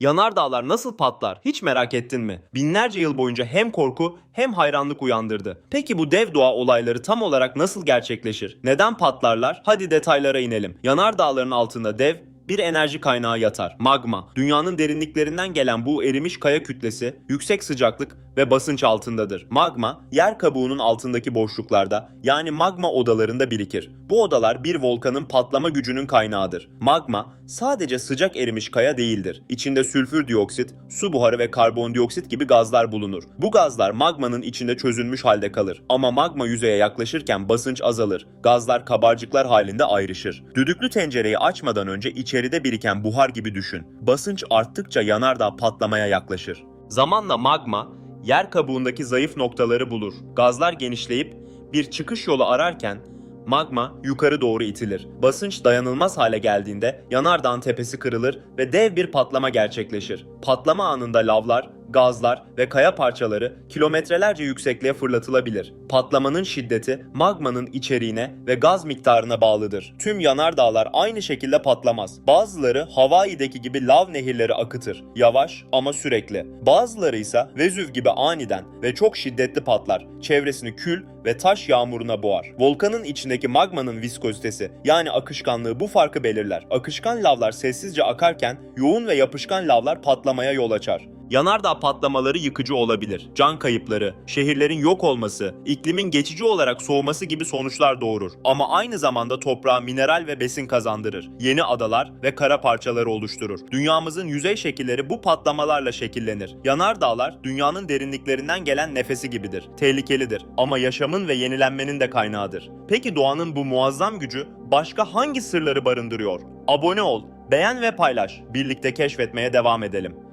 Yanardağlar nasıl patlar hiç merak ettin mi? Binlerce yıl boyunca hem korku hem hayranlık uyandırdı. Peki bu dev doğa olayları tam olarak nasıl gerçekleşir? Neden patlarlar? Hadi detaylara inelim. Yanardağların altında dev bir enerji kaynağı yatar. Magma. Dünyanın derinliklerinden gelen bu erimiş kaya kütlesi yüksek sıcaklık ve basınç altındadır. Magma yer kabuğunun altındaki boşluklarda yani magma odalarında birikir. Bu odalar bir volkanın patlama gücünün kaynağıdır. Magma sadece sıcak erimiş kaya değildir. İçinde sülfür dioksit, su buharı ve karbondioksit gibi gazlar bulunur. Bu gazlar magmanın içinde çözülmüş halde kalır. Ama magma yüzeye yaklaşırken basınç azalır. Gazlar kabarcıklar halinde ayrışır. Düdüklü tencereyi açmadan önce içeride biriken buhar gibi düşün. Basınç arttıkça yanardağ patlamaya yaklaşır. Zamanla magma yer kabuğundaki zayıf noktaları bulur. Gazlar genişleyip bir çıkış yolu ararken magma yukarı doğru itilir. Basınç dayanılmaz hale geldiğinde yanardağın tepesi kırılır ve dev bir patlama gerçekleşir. Patlama anında lavlar, gazlar ve kaya parçaları kilometrelerce yüksekliğe fırlatılabilir. Patlamanın şiddeti magmanın içeriğine ve gaz miktarına bağlıdır. Tüm yanardağlar aynı şekilde patlamaz. Bazıları Hawaii'deki gibi lav nehirleri akıtır. Yavaş ama sürekli. Bazıları ise Vezüv gibi aniden ve çok şiddetli patlar. Çevresini kül ve taş yağmuruna boğar. Volkanın içindeki magmanın viskozitesi yani akışkanlığı bu farkı belirler. Akışkan lavlar sessizce akarken yoğun ve yapışkan lavlar patlamaya yol açar. Yanardağ patlamaları yıkıcı olabilir. Can kayıpları, şehirlerin yok olması, iklimin geçici olarak soğuması gibi sonuçlar doğurur. Ama aynı zamanda toprağa mineral ve besin kazandırır. Yeni adalar ve kara parçaları oluşturur. Dünyamızın yüzey şekilleri bu patlamalarla şekillenir. Yanardağlar dünyanın derinliklerinden gelen nefesi gibidir. Tehlikelidir ama yaşamın ve yenilenmenin de kaynağıdır. Peki doğanın bu muazzam gücü başka hangi sırları barındırıyor? Abone ol, beğen ve paylaş. Birlikte keşfetmeye devam edelim.